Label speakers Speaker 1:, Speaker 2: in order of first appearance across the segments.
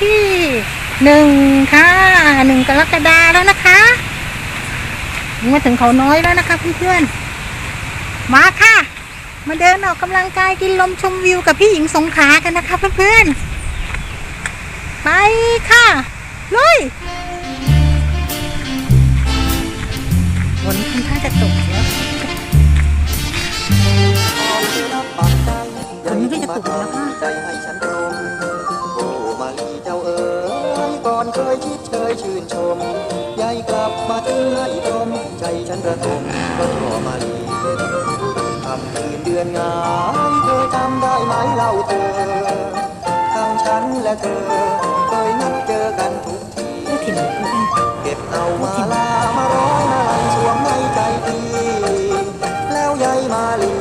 Speaker 1: ที่หนึ่งค่ะหนึ่งกรกฎาแล้วนะคะมาถึงเขาน้อยแล้วนะคะเพื่อนๆมาค่ะ มาเดินออกกำลังกายกินลมชมวิวกับพี่หญิงสงขากันนะคะ เพื่อนๆไปค่ะลุยฝนค่อนข้างจะตกแล้วฝนก็จะตกแล้วค่ะ
Speaker 2: ฉันระทมก็รอมาลีทำคืนเดือนงายเธอจำได้ไหมเล่าเธอทั้งฉันและเธอเคยนัดเจอกันทุกที
Speaker 1: เก็
Speaker 2: บเอามาลามาร้อยมาลันสวมในใจพี่แล้วยายมาลี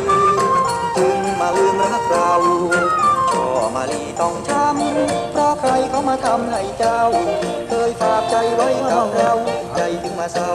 Speaker 2: ถึงมาลืมรักเราช่อมาลีต้องช้ำเพราะใครเขามาทำให้เจ้า เคยฝากใจไว้กับเราใจถึงมาเศร้า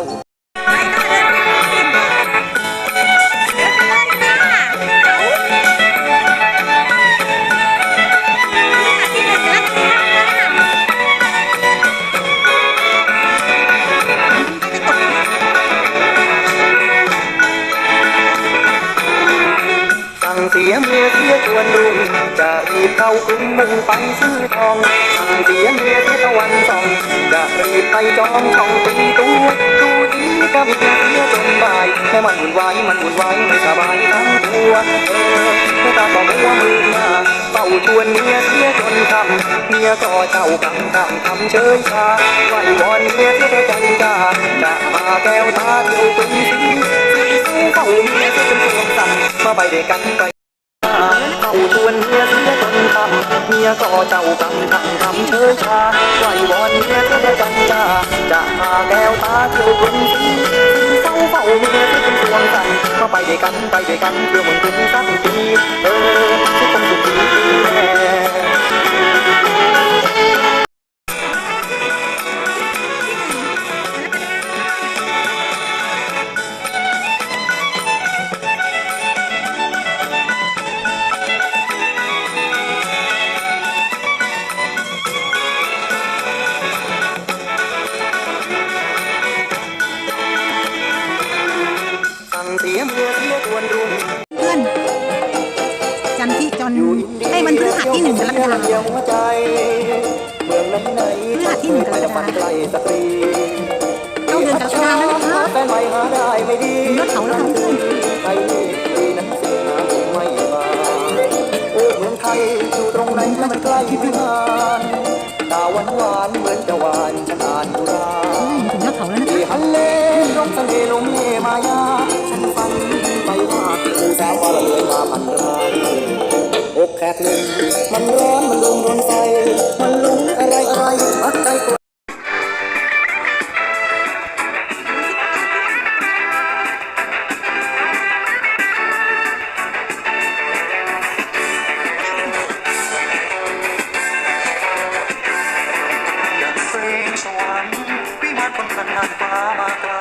Speaker 2: เสียเมียเสียชวนลุงจะรีบเข้ากรุงมุ่งไปซื้อทองสั่งเสียเมียเสียตะวันส่องจะรีบไปจองช่องตีตัวดูดีกับเมียเสียจนบ่ายแม่มันวุ่นวายมันวุ่นวายไม่สบายทั้งตัวเออไม่ตาก็มัวมือมาเฝ้าชวนเมียเสียจนคำเมียก็เจ้ากำกำทำเชยชาไหววอนเมียเสียแต่ใจาจะมาแก้วตาเดียวเป็นสีสีเฝ้าเมียเสียจนตัวสั่นมาไปด้วยกันไป วนเมียเสียจนตำเมียก็เจ้ากำทำทำเชยชาไหววอนเมียเสียจังจาจะพาแก้วตาเที่ยวคนสีเฝ้าเฝ้าเมียเสียจนดวงใจมาไปด้วยกันไปด้วยกันเพื่อมึงถึงสักทีเออทุกคนสุขดีแม่
Speaker 1: ที่หนึ่งกรกฎาคม
Speaker 2: เมืองไหนไหน
Speaker 1: พฤหัสที่หนึ่งกรกฎาคม
Speaker 2: ฝันไกลสตรี
Speaker 1: เข้าเดือนกรกฎาแล้วนะคะ
Speaker 2: แฟนใหม่หาได้ไม่ดี
Speaker 1: ถึงยอดเขาแล้วค่ะเพื่น
Speaker 2: ไอ้ดีนั้นสิหาคงไม่มาโอ้เมืองไทยอยู่ตรงไหนถ้ามันใกล้วิมานตาหวานหวานเหมือนจะหวานฉันานบุรา
Speaker 1: ถึงยอดเขาแล้วนะคะ
Speaker 2: ที่ฮันเลลงทะเลลมเฮมายาฉันฟังไปว่าคือสาว่าเลยมาพันรา แขกหนึ่งมันร้อนมันลุมร้อนไฟมันลุงอะไรอะไรมักใจตัว
Speaker 3: อย่างเพลงสวรรค์วิมานคนกันนางฟ้ามาไกล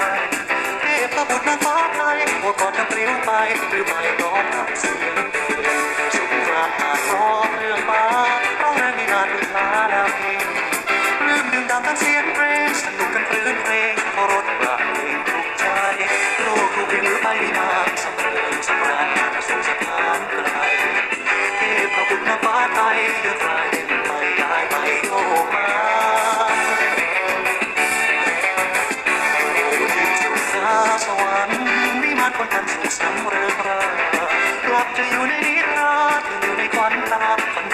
Speaker 3: เทพบุตรนางฟ้าไทยหัวกอดจะปลิวไปหรือไม่ร้องกับเสียง สวรรค์วิมานคนกันสุขสำเริงรากลับจะอยู่ในนิราศอยู่ในควันตาฝัน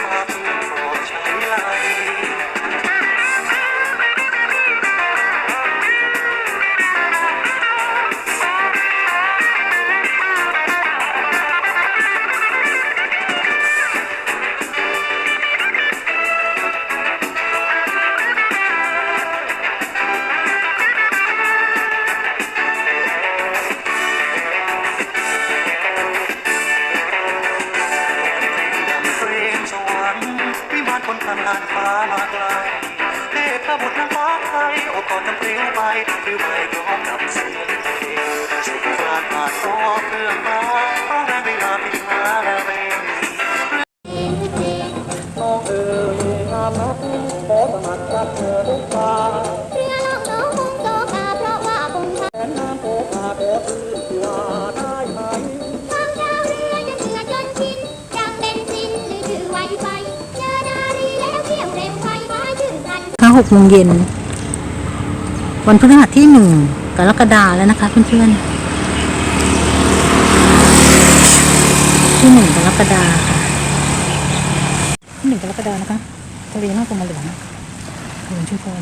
Speaker 3: หรือไม่ก็กับเสียงเพลงสุขการผ่านรอเพื่อมาต้องได้เวลาพิจารณาเอง
Speaker 2: น้องเอ๋ยงามนักขอสมั
Speaker 4: ครกับเธอทำก
Speaker 1: ทาหกโมงเย็น วันพฤหัสที่หนึ่งกรกฎาแล้วนะคะเพื่อนๆที่หนึ่งกรกฎาค่ะที่หนึ่งกรกฎานะคะทะเลน่ากลมมาเหลืองเหลืองชุมพร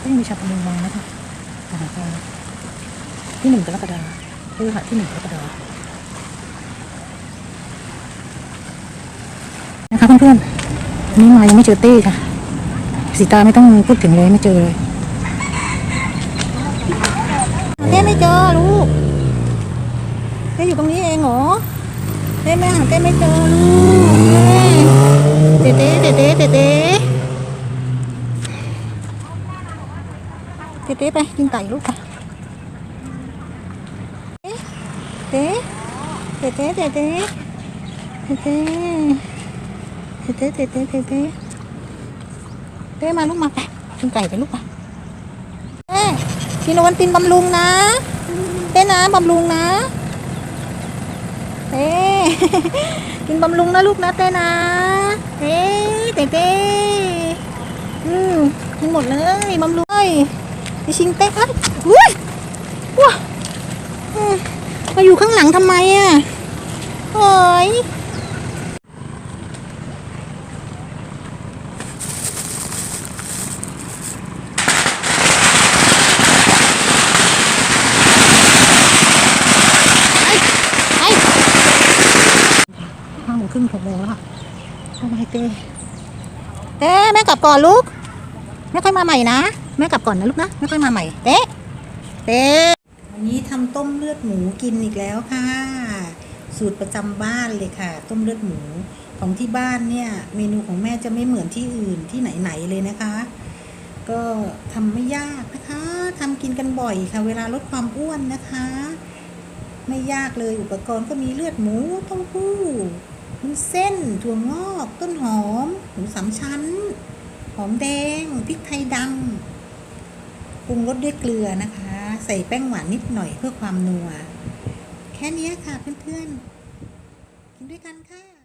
Speaker 1: ก็ยังมีชาวประมงมานะคะสถานการณ์ที่หนึ่งกรกฎาพฤหัสที่หนึ่งกรกฎานะคะเพื่อนๆวั นี่มายังไม่เจอเต้ค่ะ สีตาไม่ต้องพูดถึงเลยไม่เจอเลยเต้ไม่เจอลูกเต้อยู่ตรงนี้เองเหรอเต้แม่หาเต้ไม่เจอลูกเต้เต้เต้เต้เต้เต้เต้ไปกินไก่ลูกค่ะเต้เต้เต้เต้เต้ เต้เต้เต้เต้เต้เต้มาลูกมาไปกินไก่ไปลูกไปเต้กินวันตินบำรุงนะ เต้นะบำรุงนะ เต้กินบำรุงนะลูกนะเต้นะ เต้เต้เต้อืมกินหมดเลยบำรุงเลยดิชิงเต้เอ้ยอุ้ยว้าอืมมาอยู่ข้างหลังทำไมอะโอ้ย ไปห้าโมงครึ่งหกโมงแล้วค่ะทำ ไมเต้เต้แม่กลับก่อนลูกแม่ค่อยมาใหม่นะแม่กลับก่อนนะลูกนะแม่ค่อยมาใหม่เต้เต้วันนี้ทำต้มเลือดหมูกินอีกแล้วค่ะ สูตรประจำบ้านเลยค่ะ ต้มเลือดหมูของที่บ้านเนี่ย เมนูของแม่จะไม่เหมือนที่อื่นที่ไหนๆเลยนะคะ ก็ทำไม่ยากนะคะทำกินกันบ่อยค่ะ เวลาลดความอ้วนนะคะ ไม่ยากเลยอุปกรณ์ก็มีเลือดหมูต้าหู้ มีเส้น ถั่วงอก ต้นหอม หมูสามชั้น หอมแดง พริกไทยดำปรุงรสด้วยเกลือนะคะ ใส่แป้งหวานนิดหน่อยเพื่อความนัว แค่นี้ค่ะเพื่อนๆ กินด้วยกันค่ะ